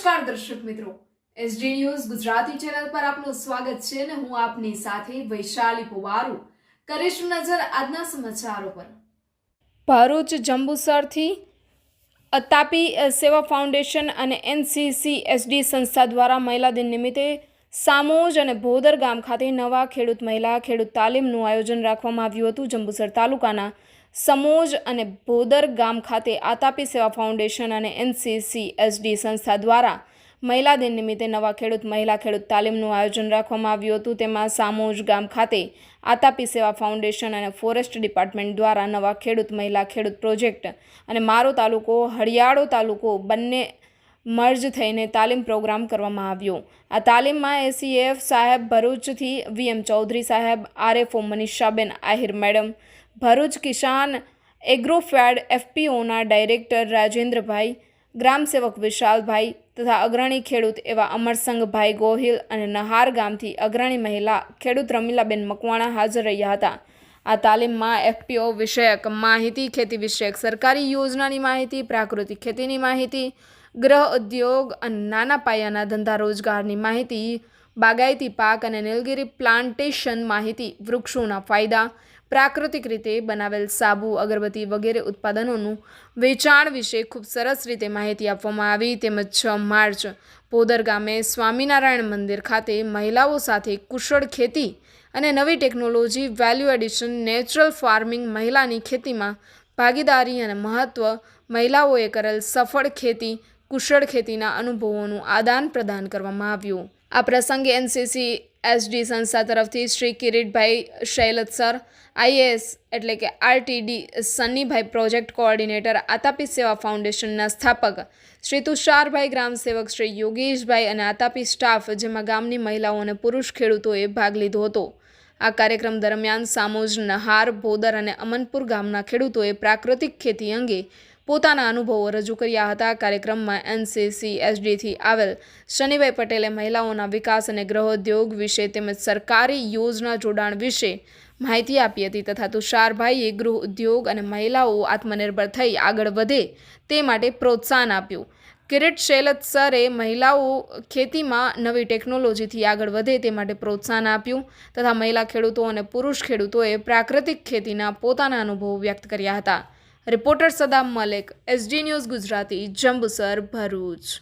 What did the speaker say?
નમસ્કાર દર્શક મિત્રો. એસડી ન્યૂઝ ગુજરાતી ચેનલ પર આપનું સ્વાગત છે અને હું આપની સાથે વૈશાલી પુવારુ. કરીશું નજર આજના સમાચારો પર. ભરૂચ જંબુસરથી તાપી સેવા ફાઉન્ડેશન અને એનસીસી એસડી સંસ્થા દ્વારા મહિલા દિન નિમિત્તે સામોજ અને ભોદર ગામ ખાતે નવા ખેડૂત મહિલા ખેડૂત તાલીમનું આયોજન રાખવામાં આવ્યું હતું. જંબુસર તાલુકાના સમોજ અને ભોદર ગામ ખાતે આતાપી સેવા ફાઉન્ડેશન અને એનસીસી એસડી સંસ્થા દ્વારા મહિલા દિન નિમિત્તે નવા ખેડૂત, મહિલા ખેડૂત તાલીમનું આયોજન રાખવામાં આવ્યું હતું. તેમાં સામોજ ગામ ખાતે આતાપી સેવા ફાઉન્ડેશન અને ફોરેસ્ટ ડિપાર્ટમેન્ટ દ્વારા નવા ખેડૂત, મહિલા ખેડૂત પ્રોજેક્ટ અને મારો તાલુકો, હરિયાળો તાલુકો બંને મર્જ થઈને તાલીમ પ્રોગ્રામ કરવામાં આવ્યો. આ તાલીમમાં એસીએફ સાહેબ ભરૂચથી વીએમ ચૌધરી સાહેબ, આરએફઓ મનીષાબેન આહિર મેડમ, ભરૂચ કિસાન એગ્રોફેડ એફપીઓના ડાયરેક્ટર રાજેન્દ્રભાઈ ગ્રામસેવક વિશાલભાઈ તથા અગ્રણી ખેડૂત એવા અમરસંગભાઈ ગોહિલ અને નહાર ગામથી અગ્રણી મહિલા ખેડૂત રમીલાબેન મકવાણા હાજર રહ્યા હતા. આ તાલીમમાં એફપીઓ વિષયક માહિતી, ખેતી વિષયક સરકારી યોજનાની માહિતી, પ્રાકૃતિક ખેતીની માહિતી ગૃહ ઉદ્યોગ અને નાના પાયાના ધંધા રોજગારની માહિતી, બાગાયતી પાક અને નીલગિરી પ્લાન્ટેશન માહિતી વૃક્ષોના ફાયદા, પ્રાકૃતિક રીતે બનાવેલ સાબુ, અગરબત્તી વગેરે ઉત્પાદનોનું વેચાણ વિશે ખૂબ સરસ રીતે માહિતી આપવામાં આવી. તેમજ છ માર્ચ, પોદર ગામે સ્વામિનારાયણ મંદિર ખાતે મહિલાઓ સાથે કુશળ ખેતી અને નવી technology value addition natural farming મહિલાની ખેતીમાં ભાગીદારી અને મહત્ત્વ મહિલાઓએ કરેલ સફળ ખેતી કુશળ ખેતીના અનુભવોનું આદાન પ્રદાન કરવામાં આવ્યું. આ પ્રસંગે એનસીસી એસડી સંસ્થા તરફથી શ્રી કિરીટભાઈ શૈલત સર, આઈએએસ એટલે કે RTD Sannibhai project coordinator, Atapi Seva ફાઉન્ડેશનના સ્થાપક શ્રી તુષારભાઈ ગ્રામસેવક શ્રી યોગેશભાઈ અને આતાપી સ્ટાફ જેમાં ગામની મહિલાઓ અને પુરુષ ખેડૂતોએ ભાગ લીધો હતો. આ કાર્યક્રમ દરમિયાન સામોજ નહાર, ભોદર અને અમનપુર ગામના ખેડૂતોએ પ્રાકૃતિક ખેતી અંગે પોતાના અનુભવો રજૂ કર્યા હતા. કાર્યક્રમમાં એનસીસી એસડીથી આવેલ શનિભાઈ પટેલે મહિલાઓના વિકાસ અને ગૃહોદ્યોગ વિશે તેમજ સરકારી યોજના જોડાણ વિશે માહિતી આપી હતી તથા તુષારભાઈએ ગૃહ ઉદ્યોગ અને મહિલાઓ આત્મનિર્ભર થઈ આગળ વધે તે માટે પ્રોત્સાહન આપ્યું. કિરીટ શૈલત સરે મહિલાઓ ખેતીમાં નવી ટેકનોલોજીથી આગળ વધે તે માટે પ્રોત્સાહન આપ્યું તથા મહિલા ખેડૂતો અને પુરુષ ખેડૂતોએ પ્રાકૃતિક ખેતીના પોતાના અનુભવો વ્યક્ત કર્યા હતા. Reporter Saddam Malek SD news Gujarati Jambusar Bharuch.